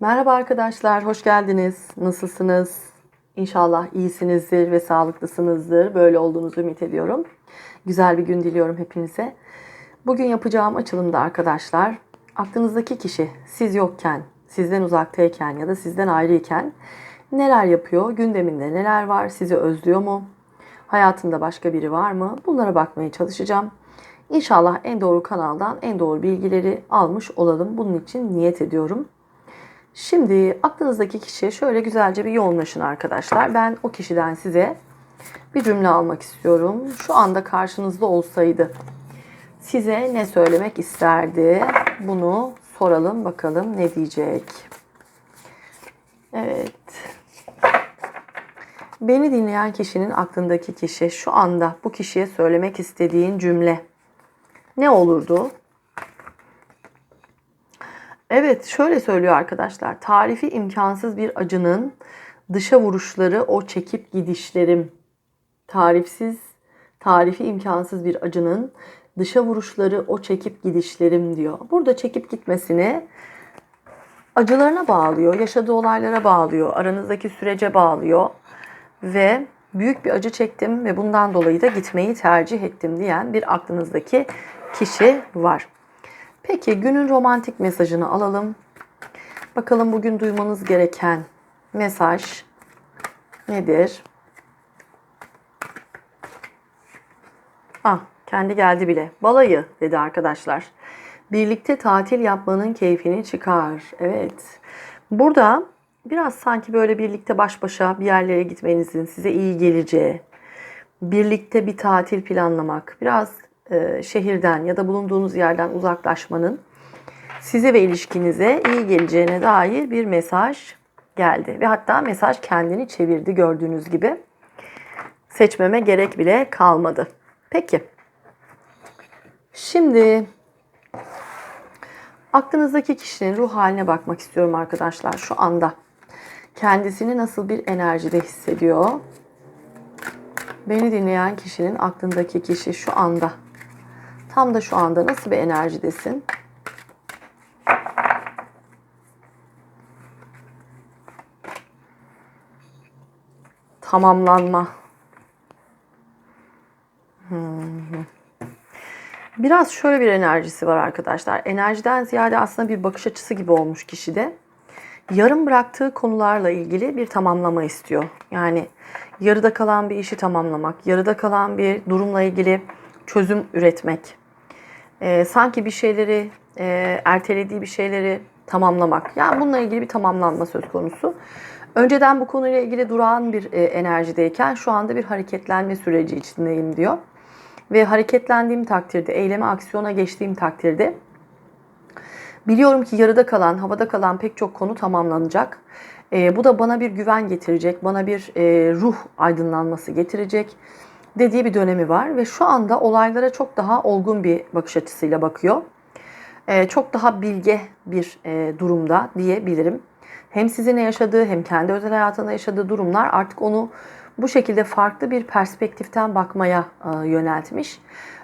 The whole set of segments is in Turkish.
Merhaba arkadaşlar, hoş geldiniz. Nasılsınız? İnşallah iyisinizdir ve sağlıklısınızdır. Böyle olduğunuzu ümit ediyorum. Güzel bir gün diliyorum hepinize. Bugün yapacağım açılımda arkadaşlar, aklınızdaki kişi siz yokken, sizden uzaktayken ya da sizden ayrıyken neler yapıyor, gündeminde neler var, sizi özlüyor mu, hayatında başka biri var mı? Bunlara bakmaya çalışacağım. İnşallah en doğru kanaldan en doğru bilgileri almış olalım. Bunun için niyet ediyorum. Şimdi aklınızdaki kişiye şöyle güzelce bir yoğunlaşın arkadaşlar. Ben o kişiden size bir cümle almak istiyorum. Şu anda karşınızda olsaydı size ne söylemek isterdi? Bunu soralım bakalım ne diyecek. Evet. Beni dinleyen kişinin aklındaki kişi şu anda bu kişiye söylemek istediğin cümle ne olurdu? Evet, şöyle söylüyor arkadaşlar. Tarifi imkansız bir acının dışa vuruşları o çekip gidişlerim. Tarifsiz, tarifi imkansız bir acının dışa vuruşları o çekip gidişlerim diyor. Burada çekip gitmesini acılarına bağlıyor, yaşadığı olaylara bağlıyor, aranızdaki sürece bağlıyor ve büyük bir acı çektim ve bundan dolayı da gitmeyi tercih ettim diyen bir aklınızdaki kişi var. Peki günün romantik mesajını alalım. Bakalım bugün duymanız gereken mesaj nedir? Ah kendi geldi bile. Balayı dedi arkadaşlar. Birlikte tatil yapmanın keyfini çıkar. Evet. Burada biraz sanki böyle birlikte baş başa bir yerlere gitmenizin size iyi geleceği, birlikte bir tatil planlamak, biraz e, şehirden ya da bulunduğunuz yerden uzaklaşmanın size ve ilişkinize iyi geleceğine dair bir mesaj geldi. Ve hatta mesaj kendini çevirdi gördüğünüz gibi. Seçmeme gerek bile kalmadı. Peki. Şimdi aklınızdaki kişinin ruh haline bakmak istiyorum arkadaşlar şu anda. Kendisini nasıl bir enerjide hissediyor? Beni dinleyen kişinin aklındaki kişi şu anda Tam da şu anda nasıl bir enerjidesin? Tamamlanma. Biraz şöyle bir enerjisi var arkadaşlar. Enerjiden ziyade aslında bir bakış açısı gibi olmuş kişide. Yarım bıraktığı konularla ilgili bir tamamlama istiyor. Yani yarıda kalan bir işi tamamlamak, yarıda kalan bir durumla ilgili çözüm üretmek e, sanki bir şeyleri e, ertelediği bir şeyleri tamamlamak. Yani bununla ilgili bir tamamlanma söz konusu. Önceden bu konuyla ilgili durağan bir e, enerjideyken şu anda bir hareketlenme süreci içindeyim diyor. Ve hareketlendiğim takdirde, eyleme, aksiyona geçtiğim takdirde biliyorum ki yarıda kalan, havada kalan pek çok konu tamamlanacak. E, bu da bana bir güven getirecek, bana bir e, ruh aydınlanması getirecek dediği bir dönemi var ve şu anda olaylara çok daha olgun bir bakış açısıyla bakıyor. Ee, çok daha bilge bir e, durumda diyebilirim. Hem sizinle yaşadığı hem kendi özel hayatında yaşadığı durumlar artık onu bu şekilde farklı bir perspektiften bakmaya e, yöneltmiş.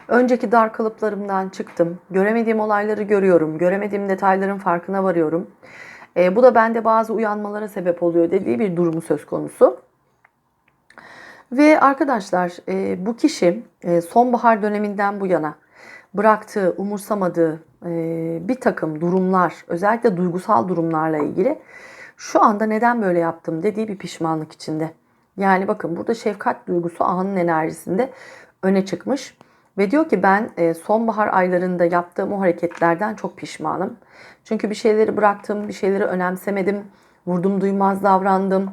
Önceki dar kalıplarımdan çıktım. Göremediğim olayları görüyorum. Göremediğim detayların farkına varıyorum. E, bu da bende bazı uyanmalara sebep oluyor dediği bir durumu söz konusu. Ve arkadaşlar e, bu kişi e, sonbahar döneminden bu yana bıraktığı, umursamadığı e, bir takım durumlar, özellikle duygusal durumlarla ilgili şu anda neden böyle yaptım dediği bir pişmanlık içinde. Yani bakın burada şefkat duygusu anın enerjisinde öne çıkmış. Ve diyor ki ben sonbahar aylarında yaptığım o hareketlerden çok pişmanım. Çünkü bir şeyleri bıraktım, bir şeyleri önemsemedim, vurdum duymaz davrandım,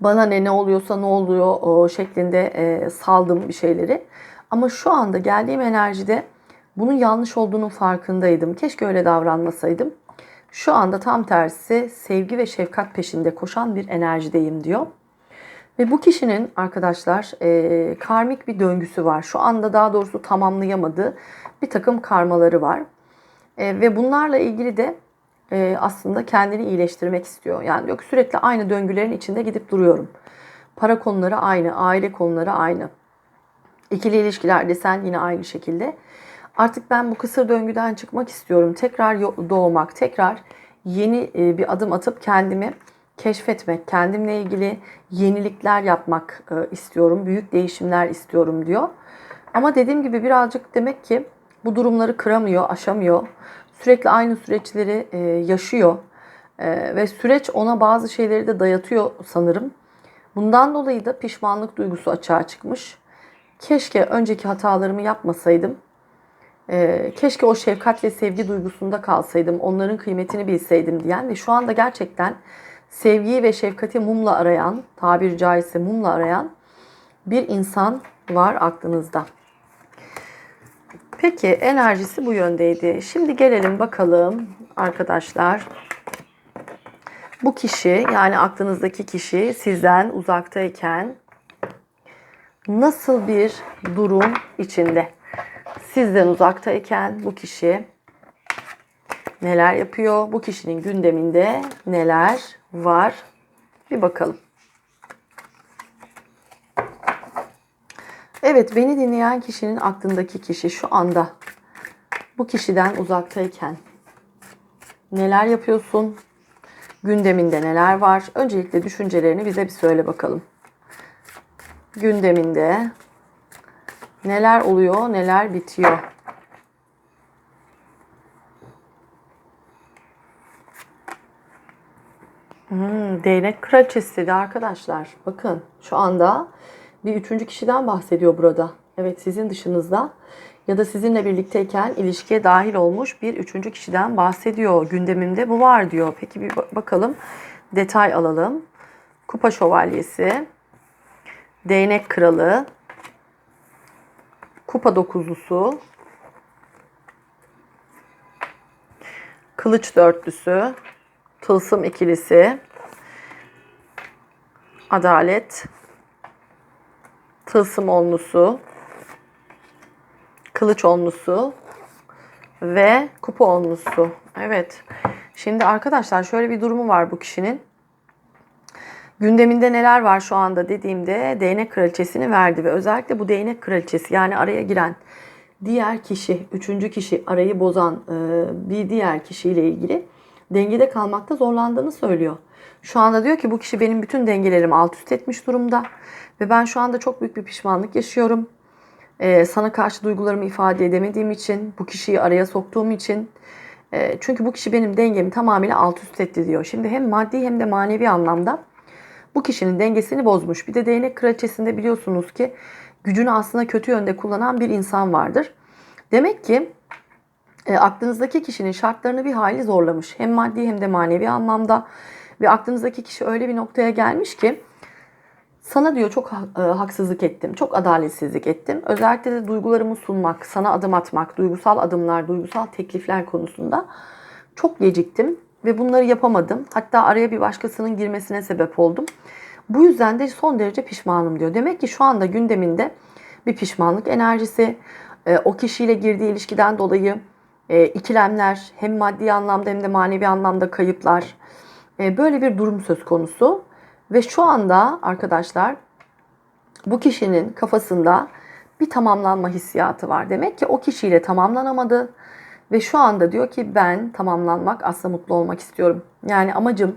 bana ne ne oluyorsa ne oluyor o şeklinde e, saldım bir şeyleri. Ama şu anda geldiğim enerjide bunun yanlış olduğunun farkındaydım. Keşke öyle davranmasaydım. Şu anda tam tersi sevgi ve şefkat peşinde koşan bir enerjideyim diyor. Ve bu kişinin arkadaşlar e, karmik bir döngüsü var. Şu anda daha doğrusu tamamlayamadığı bir takım karmaları var. E, ve bunlarla ilgili de e, aslında kendini iyileştirmek istiyor. Yani yok sürekli aynı döngülerin içinde gidip duruyorum. Para konuları aynı, aile konuları aynı. İkili ilişkiler desen yine aynı şekilde. Artık ben bu kısır döngüden çıkmak istiyorum. Tekrar doğmak, tekrar yeni e, bir adım atıp kendimi keşfetmek, kendimle ilgili yenilikler yapmak e, istiyorum, büyük değişimler istiyorum diyor. Ama dediğim gibi birazcık demek ki bu durumları kıramıyor, aşamıyor. Sürekli aynı süreçleri e, yaşıyor. E, ve süreç ona bazı şeyleri de dayatıyor sanırım. Bundan dolayı da pişmanlık duygusu açığa çıkmış. Keşke önceki hatalarımı yapmasaydım. E, keşke o şefkat sevgi duygusunda kalsaydım. Onların kıymetini bilseydim diyen ve şu anda gerçekten sevgiyi ve şefkati mumla arayan, tabiri caizse mumla arayan bir insan var aklınızda. Peki enerjisi bu yöndeydi. Şimdi gelelim bakalım arkadaşlar. Bu kişi yani aklınızdaki kişi sizden uzaktayken nasıl bir durum içinde? Sizden uzaktayken bu kişi neler yapıyor? Bu kişinin gündeminde neler var? Bir bakalım. Evet, beni dinleyen kişinin aklındaki kişi şu anda bu kişiden uzaktayken neler yapıyorsun? Gündeminde neler var? Öncelikle düşüncelerini bize bir söyle bakalım. Gündeminde neler oluyor, neler bitiyor? Hmm, değnek kraliçesi de arkadaşlar. Bakın şu anda bir üçüncü kişiden bahsediyor burada. Evet sizin dışınızda ya da sizinle birlikteyken ilişkiye dahil olmuş bir üçüncü kişiden bahsediyor. Gündemimde bu var diyor. Peki bir bakalım detay alalım. Kupa şövalyesi, değnek kralı, kupa dokuzlusu, kılıç dörtlüsü, tılsım ikilisi, adalet, tılsım onlusu, kılıç onlusu ve kupa onlusu. Evet. Şimdi arkadaşlar şöyle bir durumu var bu kişinin. Gündeminde neler var şu anda dediğimde değnek kraliçesini verdi ve özellikle bu değnek kraliçesi yani araya giren diğer kişi, üçüncü kişi arayı bozan e, bir diğer kişiyle ilgili dengede kalmakta zorlandığını söylüyor. Şu anda diyor ki bu kişi benim bütün dengelerimi alt üst etmiş durumda ve ben şu anda çok büyük bir pişmanlık yaşıyorum. Ee, sana karşı duygularımı ifade edemediğim için, bu kişiyi araya soktuğum için. E, çünkü bu kişi benim dengemi tamamıyla alt üst etti diyor. Şimdi hem maddi hem de manevi anlamda bu kişinin dengesini bozmuş. Bir de değnek kraliçesinde biliyorsunuz ki gücünü aslında kötü yönde kullanan bir insan vardır. Demek ki e, aklınızdaki kişinin şartlarını bir hayli zorlamış. Hem maddi hem de manevi anlamda. Ve aklınızdaki kişi öyle bir noktaya gelmiş ki sana diyor çok e, haksızlık ettim, çok adaletsizlik ettim. Özellikle de duygularımı sunmak, sana adım atmak, duygusal adımlar, duygusal teklifler konusunda çok geciktim ve bunları yapamadım. Hatta araya bir başkasının girmesine sebep oldum. Bu yüzden de son derece pişmanım diyor. Demek ki şu anda gündeminde bir pişmanlık enerjisi, e, o kişiyle girdiği ilişkiden dolayı e, ikilemler, hem maddi anlamda hem de manevi anlamda kayıplar. Böyle bir durum söz konusu. Ve şu anda arkadaşlar bu kişinin kafasında bir tamamlanma hissiyatı var. Demek ki o kişiyle tamamlanamadı ve şu anda diyor ki ben tamamlanmak aslında mutlu olmak istiyorum. Yani amacım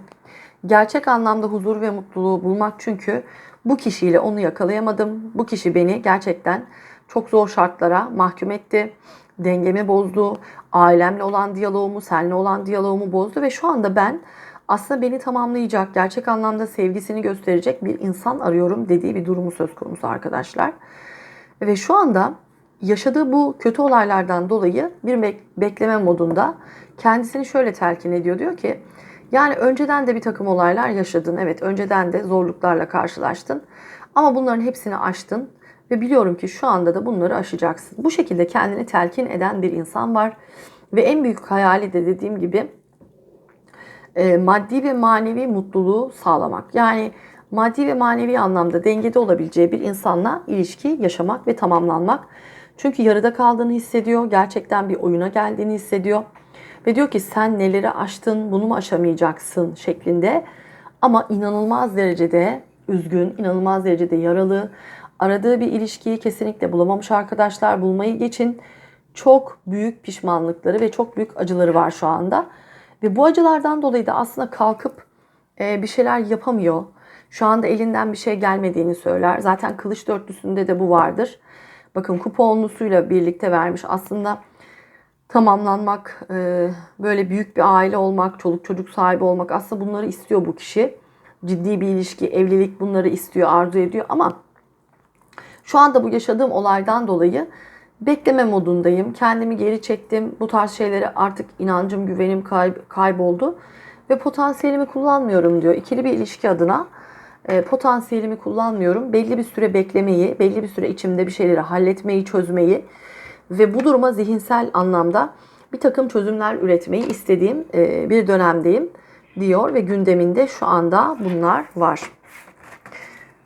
gerçek anlamda huzur ve mutluluğu bulmak çünkü bu kişiyle onu yakalayamadım. Bu kişi beni gerçekten çok zor şartlara mahkum etti. Dengemi bozdu. Ailemle olan diyaloğumu, seninle olan diyaloğumu bozdu ve şu anda ben aslında beni tamamlayacak, gerçek anlamda sevgisini gösterecek bir insan arıyorum dediği bir durumu söz konusu arkadaşlar. Ve şu anda yaşadığı bu kötü olaylardan dolayı bir bekleme modunda kendisini şöyle telkin ediyor. Diyor ki yani önceden de bir takım olaylar yaşadın. Evet önceden de zorluklarla karşılaştın. Ama bunların hepsini aştın. Ve biliyorum ki şu anda da bunları aşacaksın. Bu şekilde kendini telkin eden bir insan var. Ve en büyük hayali de dediğim gibi e, maddi ve manevi mutluluğu sağlamak. Yani maddi ve manevi anlamda dengede olabileceği bir insanla ilişki yaşamak ve tamamlanmak. Çünkü yarıda kaldığını hissediyor. Gerçekten bir oyuna geldiğini hissediyor. Ve diyor ki sen neleri aştın bunu mu aşamayacaksın şeklinde. Ama inanılmaz derecede üzgün, inanılmaz derecede yaralı. Aradığı bir ilişkiyi kesinlikle bulamamış arkadaşlar. Bulmayı geçin. Çok büyük pişmanlıkları ve çok büyük acıları var şu anda. Ve bu acılardan dolayı da aslında kalkıp e, bir şeyler yapamıyor. Şu anda elinden bir şey gelmediğini söyler. Zaten kılıç dörtlüsünde de bu vardır. Bakın kupa onlusuyla birlikte vermiş. Aslında tamamlanmak, e, böyle büyük bir aile olmak, çoluk çocuk sahibi olmak aslında bunları istiyor bu kişi. Ciddi bir ilişki, evlilik bunları istiyor, arzu ediyor ama şu anda bu yaşadığım olaydan dolayı bekleme modundayım. Kendimi geri çektim. Bu tarz şeylere artık inancım, güvenim kayboldu ve potansiyelimi kullanmıyorum diyor. İkili bir ilişki adına e, potansiyelimi kullanmıyorum. Belli bir süre beklemeyi, belli bir süre içimde bir şeyleri halletmeyi, çözmeyi ve bu duruma zihinsel anlamda bir takım çözümler üretmeyi istediğim e, bir dönemdeyim diyor ve gündeminde şu anda bunlar var.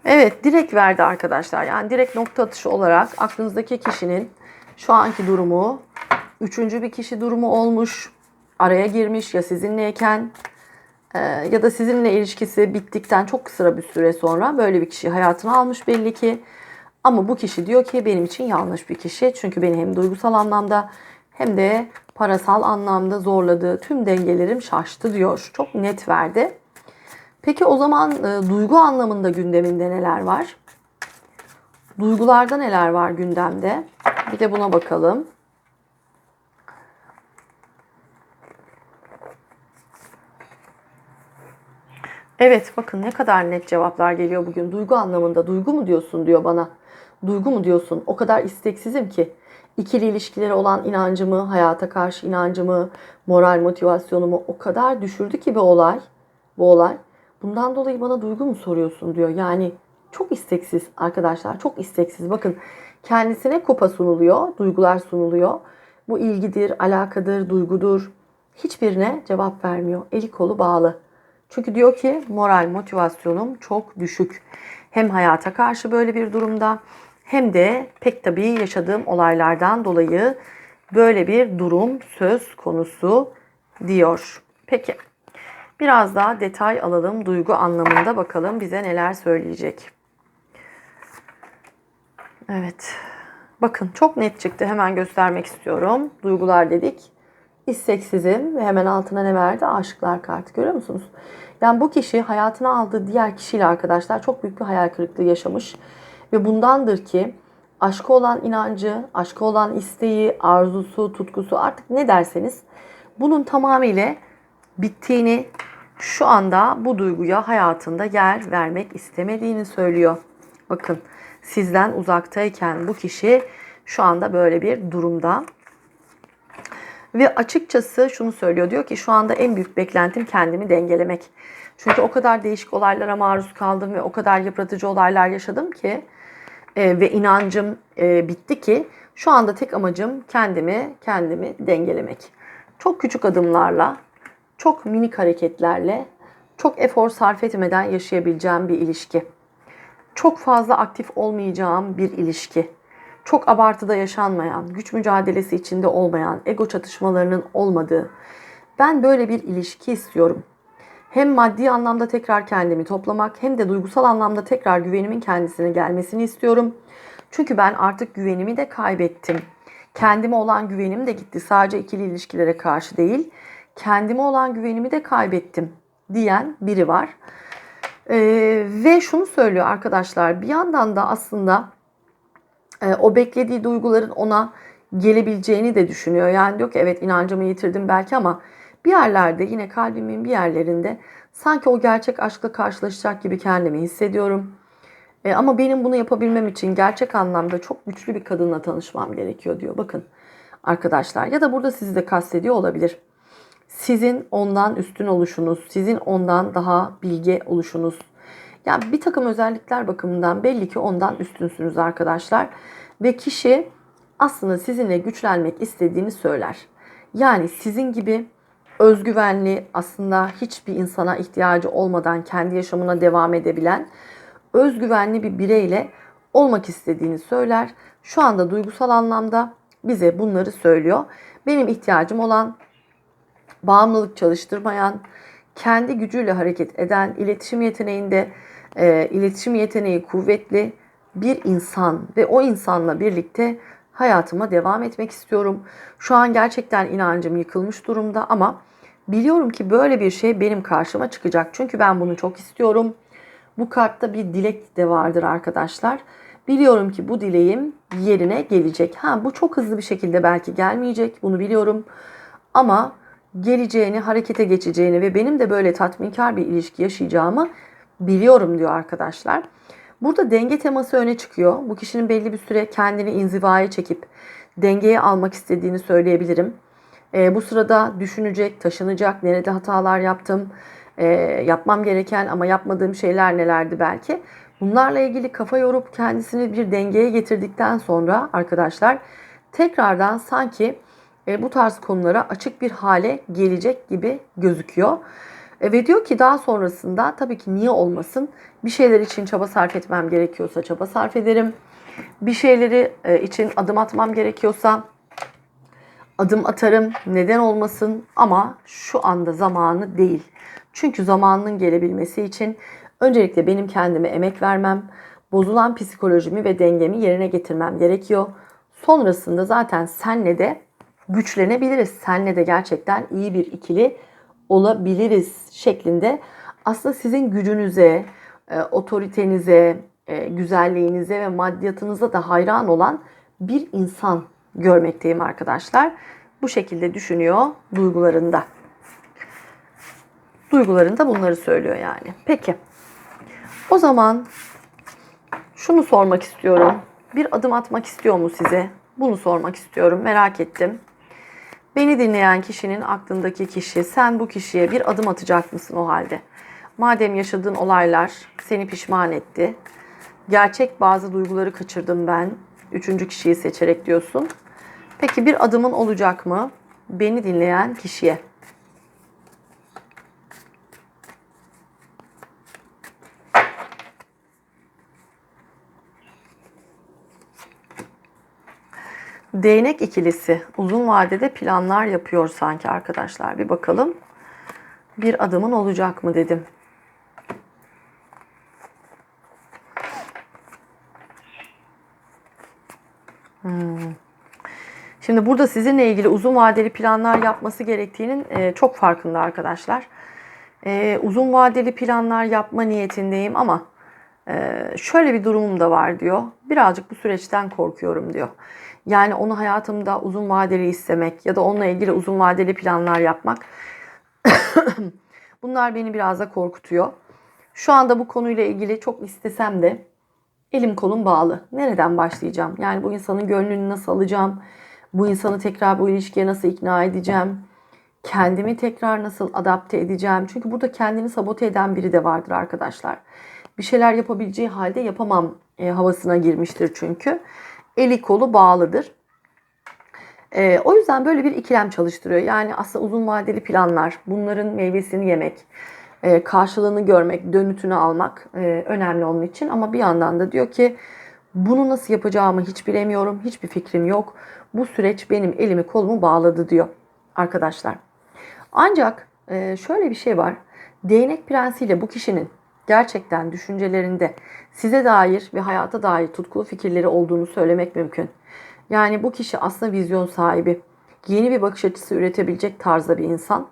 Evet direkt verdi arkadaşlar. Yani direkt nokta atışı olarak aklınızdaki kişinin şu anki durumu, üçüncü bir kişi durumu olmuş, araya girmiş ya sizinleyken e, ya da sizinle ilişkisi bittikten çok kısa bir süre sonra böyle bir kişi hayatını almış belli ki. Ama bu kişi diyor ki benim için yanlış bir kişi. Çünkü beni hem duygusal anlamda hem de parasal anlamda zorladı. Tüm dengelerim şaştı diyor. Çok net verdi. Peki o zaman e, duygu anlamında gündeminde neler var? Duygularda neler var gündemde? Bir de buna bakalım. Evet bakın ne kadar net cevaplar geliyor bugün. Duygu anlamında duygu mu diyorsun diyor bana. Duygu mu diyorsun? O kadar isteksizim ki ikili ilişkileri olan inancımı, hayata karşı inancımı, moral motivasyonumu o kadar düşürdü ki bu olay. Bu olay. Bundan dolayı bana duygu mu soruyorsun diyor. Yani çok isteksiz arkadaşlar. Çok isteksiz. Bakın kendisine kupa sunuluyor. Duygular sunuluyor. Bu ilgidir, alakadır, duygudur. Hiçbirine cevap vermiyor. Eli kolu bağlı. Çünkü diyor ki moral motivasyonum çok düşük. Hem hayata karşı böyle bir durumda hem de pek tabii yaşadığım olaylardan dolayı böyle bir durum söz konusu diyor. Peki biraz daha detay alalım duygu anlamında bakalım bize neler söyleyecek. Evet. Bakın çok net çıktı. Hemen göstermek istiyorum. Duygular dedik. İsteksizim ve hemen altına ne verdi? Aşıklar kartı görüyor musunuz? Yani bu kişi hayatına aldığı diğer kişiyle arkadaşlar çok büyük bir hayal kırıklığı yaşamış. Ve bundandır ki aşka olan inancı, aşka olan isteği, arzusu, tutkusu artık ne derseniz bunun tamamıyla bittiğini şu anda bu duyguya hayatında yer vermek istemediğini söylüyor. Bakın sizden uzaktayken bu kişi şu anda böyle bir durumda. Ve açıkçası şunu söylüyor. Diyor ki şu anda en büyük beklentim kendimi dengelemek. Çünkü o kadar değişik olaylara maruz kaldım ve o kadar yıpratıcı olaylar yaşadım ki e, ve inancım e, bitti ki şu anda tek amacım kendimi kendimi dengelemek. Çok küçük adımlarla, çok minik hareketlerle, çok efor sarf etmeden yaşayabileceğim bir ilişki. Çok fazla aktif olmayacağım bir ilişki. Çok abartıda yaşanmayan, güç mücadelesi içinde olmayan, ego çatışmalarının olmadığı. Ben böyle bir ilişki istiyorum hem maddi anlamda tekrar kendimi toplamak hem de duygusal anlamda tekrar güvenimin kendisine gelmesini istiyorum. Çünkü ben artık güvenimi de kaybettim. Kendime olan güvenim de gitti. Sadece ikili ilişkilere karşı değil. Kendime olan güvenimi de kaybettim diyen biri var. Ee, ve şunu söylüyor arkadaşlar. Bir yandan da aslında e, o beklediği duyguların ona gelebileceğini de düşünüyor. Yani diyor ki evet inancımı yitirdim belki ama bir yerlerde yine kalbimin bir yerlerinde sanki o gerçek aşkla karşılaşacak gibi kendimi hissediyorum. E, ama benim bunu yapabilmem için gerçek anlamda çok güçlü bir kadınla tanışmam gerekiyor diyor. Bakın arkadaşlar ya da burada sizi de kastediyor olabilir. Sizin ondan üstün oluşunuz, sizin ondan daha bilge oluşunuz. Yani bir takım özellikler bakımından belli ki ondan üstünsünüz arkadaşlar. Ve kişi aslında sizinle güçlenmek istediğini söyler. Yani sizin gibi özgüvenli, aslında hiçbir insana ihtiyacı olmadan kendi yaşamına devam edebilen özgüvenli bir bireyle olmak istediğini söyler. Şu anda duygusal anlamda bize bunları söylüyor. Benim ihtiyacım olan bağımlılık çalıştırmayan, kendi gücüyle hareket eden, iletişim yeteneğinde e, iletişim yeteneği kuvvetli bir insan ve o insanla birlikte hayatıma devam etmek istiyorum. Şu an gerçekten inancım yıkılmış durumda ama Biliyorum ki böyle bir şey benim karşıma çıkacak. Çünkü ben bunu çok istiyorum. Bu kartta bir dilek de vardır arkadaşlar. Biliyorum ki bu dileğim yerine gelecek. Ha bu çok hızlı bir şekilde belki gelmeyecek. Bunu biliyorum. Ama geleceğini, harekete geçeceğini ve benim de böyle tatminkar bir ilişki yaşayacağımı biliyorum diyor arkadaşlar. Burada denge teması öne çıkıyor. Bu kişinin belli bir süre kendini inzivaya çekip dengeye almak istediğini söyleyebilirim. E, bu sırada düşünecek, taşınacak, nerede hatalar yaptım, e, yapmam gereken ama yapmadığım şeyler nelerdi belki. Bunlarla ilgili kafa yorup kendisini bir dengeye getirdikten sonra arkadaşlar tekrardan sanki e, bu tarz konulara açık bir hale gelecek gibi gözüküyor. E, ve diyor ki daha sonrasında tabii ki niye olmasın bir şeyler için çaba sarf etmem gerekiyorsa çaba sarf ederim. Bir şeyleri e, için adım atmam gerekiyorsa adım atarım. Neden olmasın ama şu anda zamanı değil. Çünkü zamanının gelebilmesi için öncelikle benim kendime emek vermem, bozulan psikolojimi ve dengemi yerine getirmem gerekiyor. Sonrasında zaten senle de güçlenebiliriz. Senle de gerçekten iyi bir ikili olabiliriz şeklinde aslında sizin gücünüze, e, otoritenize, e, güzelliğinize ve maddiyatınıza da hayran olan bir insan görmekteyim arkadaşlar. Bu şekilde düşünüyor duygularında. Duygularında bunları söylüyor yani. Peki. O zaman şunu sormak istiyorum. Bir adım atmak istiyor mu size? Bunu sormak istiyorum. Merak ettim. Beni dinleyen kişinin aklındaki kişi, sen bu kişiye bir adım atacak mısın o halde? Madem yaşadığın olaylar seni pişman etti. Gerçek bazı duyguları kaçırdım ben. Üçüncü kişiyi seçerek diyorsun. Peki bir adımın olacak mı? Beni dinleyen kişiye. Değnek ikilisi uzun vadede planlar yapıyor sanki arkadaşlar. Bir bakalım. Bir adımın olacak mı dedim. Hmm. Şimdi burada sizinle ilgili uzun vadeli planlar yapması gerektiğinin e, çok farkında arkadaşlar. E, uzun vadeli planlar yapma niyetindeyim ama e, şöyle bir durumum da var diyor. Birazcık bu süreçten korkuyorum diyor. Yani onu hayatımda uzun vadeli istemek ya da onunla ilgili uzun vadeli planlar yapmak. Bunlar beni biraz da korkutuyor. Şu anda bu konuyla ilgili çok istesem de elim kolum bağlı. Nereden başlayacağım? Yani bu insanın gönlünü nasıl alacağım? Bu insanı tekrar bu ilişkiye nasıl ikna edeceğim? Kendimi tekrar nasıl adapte edeceğim? Çünkü burada kendini sabote eden biri de vardır arkadaşlar. Bir şeyler yapabileceği halde yapamam e, havasına girmiştir çünkü. Eli kolu bağlıdır. E, o yüzden böyle bir ikilem çalıştırıyor. Yani aslında uzun vadeli planlar, bunların meyvesini yemek, e, karşılığını görmek, dönütünü almak e, önemli onun için. Ama bir yandan da diyor ki bunu nasıl yapacağımı hiç bilemiyorum, hiçbir fikrim yok. Bu süreç benim elimi kolumu bağladı diyor arkadaşlar. Ancak e, şöyle bir şey var. Değnek prensiyle bu kişinin gerçekten düşüncelerinde size dair ve hayata dair tutkulu fikirleri olduğunu söylemek mümkün. Yani bu kişi aslında vizyon sahibi. Yeni bir bakış açısı üretebilecek tarzda bir insan.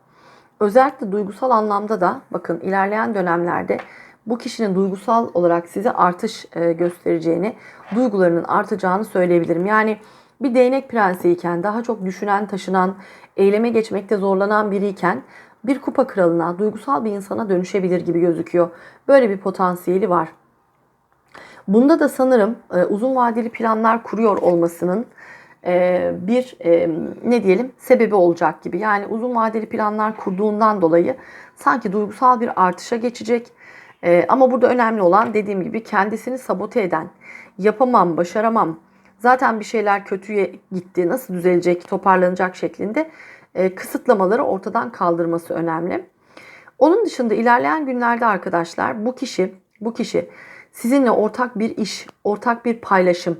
Özellikle duygusal anlamda da bakın ilerleyen dönemlerde bu kişinin duygusal olarak size artış e, göstereceğini, duygularının artacağını söyleyebilirim. Yani bir değnek prensiyken, daha çok düşünen, taşınan, eyleme geçmekte zorlanan biriyken bir kupa kralına, duygusal bir insana dönüşebilir gibi gözüküyor. Böyle bir potansiyeli var. Bunda da sanırım e, uzun vadeli planlar kuruyor olmasının e, bir e, ne diyelim sebebi olacak gibi. Yani uzun vadeli planlar kurduğundan dolayı sanki duygusal bir artışa geçecek. Ama burada önemli olan dediğim gibi kendisini sabote eden, yapamam, başaramam, zaten bir şeyler kötüye gitti, nasıl düzelecek, toparlanacak şeklinde kısıtlamaları ortadan kaldırması önemli. Onun dışında ilerleyen günlerde arkadaşlar bu kişi, bu kişi sizinle ortak bir iş, ortak bir paylaşım,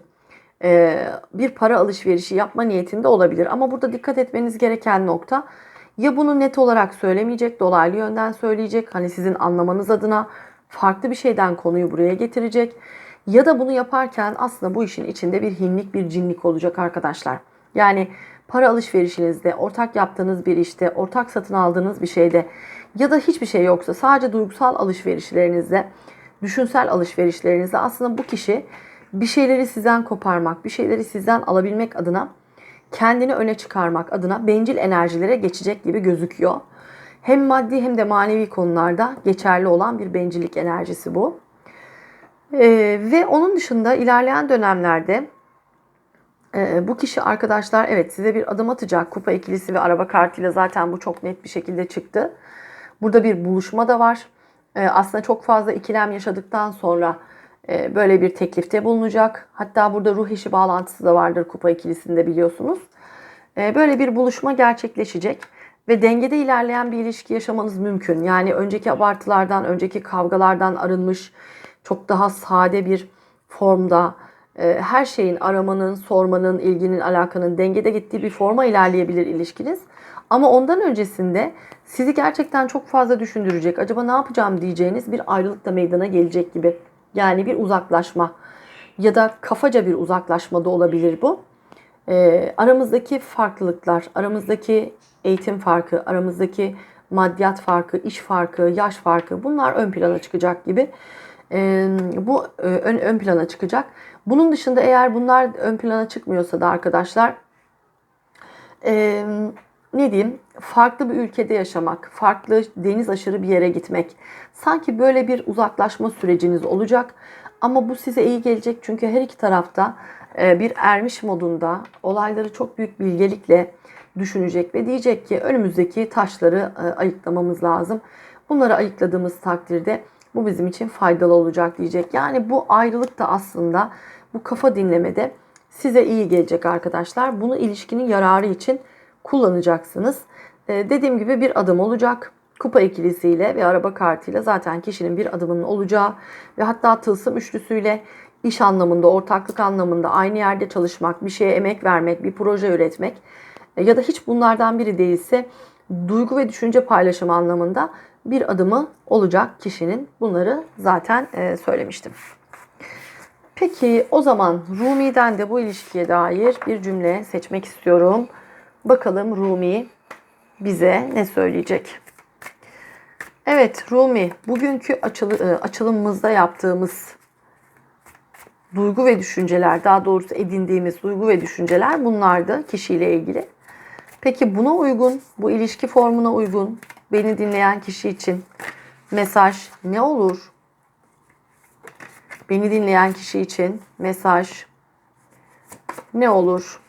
e, bir para alışverişi yapma niyetinde olabilir. Ama burada dikkat etmeniz gereken nokta ya bunu net olarak söylemeyecek, dolaylı yönden söyleyecek. Hani sizin anlamanız adına farklı bir şeyden konuyu buraya getirecek. Ya da bunu yaparken aslında bu işin içinde bir hinlik, bir cinlik olacak arkadaşlar. Yani para alışverişinizde, ortak yaptığınız bir işte, ortak satın aldığınız bir şeyde ya da hiçbir şey yoksa sadece duygusal alışverişlerinizde, düşünsel alışverişlerinizde aslında bu kişi bir şeyleri sizden koparmak, bir şeyleri sizden alabilmek adına kendini öne çıkarmak adına bencil enerjilere geçecek gibi gözüküyor. Hem maddi hem de manevi konularda geçerli olan bir bencillik enerjisi bu. Ee, ve onun dışında ilerleyen dönemlerde e, bu kişi arkadaşlar evet size bir adım atacak. Kupa ikilisi ve araba kartıyla zaten bu çok net bir şekilde çıktı. Burada bir buluşma da var. E, aslında çok fazla ikilem yaşadıktan sonra e, böyle bir teklifte bulunacak. Hatta burada ruh eşi bağlantısı da vardır kupa ikilisinde biliyorsunuz. E, böyle bir buluşma gerçekleşecek ve dengede ilerleyen bir ilişki yaşamanız mümkün. Yani önceki abartılardan, önceki kavgalardan arınmış, çok daha sade bir formda e, her şeyin aramanın, sormanın, ilginin, alakanın dengede gittiği bir forma ilerleyebilir ilişkiniz. Ama ondan öncesinde sizi gerçekten çok fazla düşündürecek, acaba ne yapacağım diyeceğiniz bir ayrılık da meydana gelecek gibi. Yani bir uzaklaşma ya da kafaca bir uzaklaşma da olabilir bu. E, aramızdaki farklılıklar, aramızdaki eğitim farkı, aramızdaki maddiyat farkı, iş farkı, yaş farkı bunlar ön plana çıkacak gibi. E, bu e, ön, ön plana çıkacak. Bunun dışında eğer bunlar ön plana çıkmıyorsa da arkadaşlar e, ne diyeyim farklı bir ülkede yaşamak, farklı deniz aşırı bir yere gitmek. Sanki böyle bir uzaklaşma süreciniz olacak. Ama bu size iyi gelecek çünkü her iki tarafta e, bir ermiş modunda olayları çok büyük bilgelikle düşünecek ve diyecek ki önümüzdeki taşları e, ayıklamamız lazım. Bunları ayıkladığımız takdirde bu bizim için faydalı olacak diyecek. Yani bu ayrılık da aslında bu kafa dinlemede size iyi gelecek arkadaşlar. Bunu ilişkinin yararı için kullanacaksınız. Ee, dediğim gibi bir adım olacak. Kupa ikilisiyle ve araba kartıyla zaten kişinin bir adımının olacağı ve hatta tılsım üçlüsüyle iş anlamında, ortaklık anlamında aynı yerde çalışmak, bir şeye emek vermek, bir proje üretmek e, ya da hiç bunlardan biri değilse duygu ve düşünce paylaşımı anlamında bir adımı olacak kişinin. Bunları zaten e, söylemiştim. Peki o zaman Rumi'den de bu ilişkiye dair bir cümle seçmek istiyorum. Bakalım Rumi bize ne söyleyecek? Evet Rumi, bugünkü açılı, e, açılımımızda yaptığımız duygu ve düşünceler, daha doğrusu edindiğimiz duygu ve düşünceler bunlardı kişiyle ilgili. Peki buna uygun, bu ilişki formuna uygun beni dinleyen kişi için mesaj ne olur? Beni dinleyen kişi için mesaj ne olur?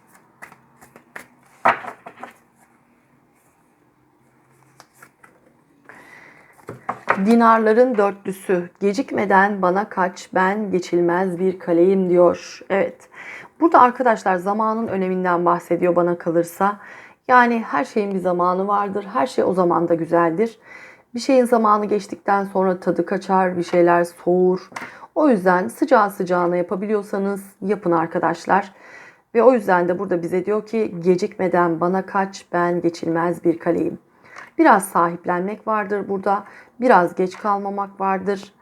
Dinarların dörtlüsü gecikmeden bana kaç ben geçilmez bir kaleyim diyor. Evet. Burada arkadaşlar zamanın öneminden bahsediyor bana kalırsa. Yani her şeyin bir zamanı vardır. Her şey o zaman da güzeldir. Bir şeyin zamanı geçtikten sonra tadı kaçar, bir şeyler soğur. O yüzden sıcağı sıcağına yapabiliyorsanız yapın arkadaşlar. Ve o yüzden de burada bize diyor ki gecikmeden bana kaç ben geçilmez bir kaleyim. Biraz sahiplenmek vardır burada. Biraz geç kalmamak vardır.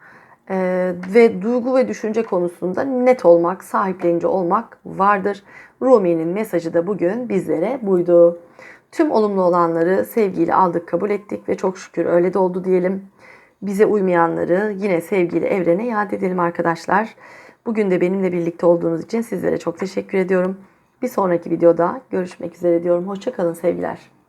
Ee, ve duygu ve düşünce konusunda net olmak, sahiplenici olmak vardır. Rumi'nin mesajı da bugün bizlere buydu. Tüm olumlu olanları sevgiyle aldık, kabul ettik ve çok şükür öyle de oldu diyelim. Bize uymayanları yine sevgiyle evrene iade edelim arkadaşlar. Bugün de benimle birlikte olduğunuz için sizlere çok teşekkür ediyorum. Bir sonraki videoda görüşmek üzere diyorum. Hoşçakalın sevgiler.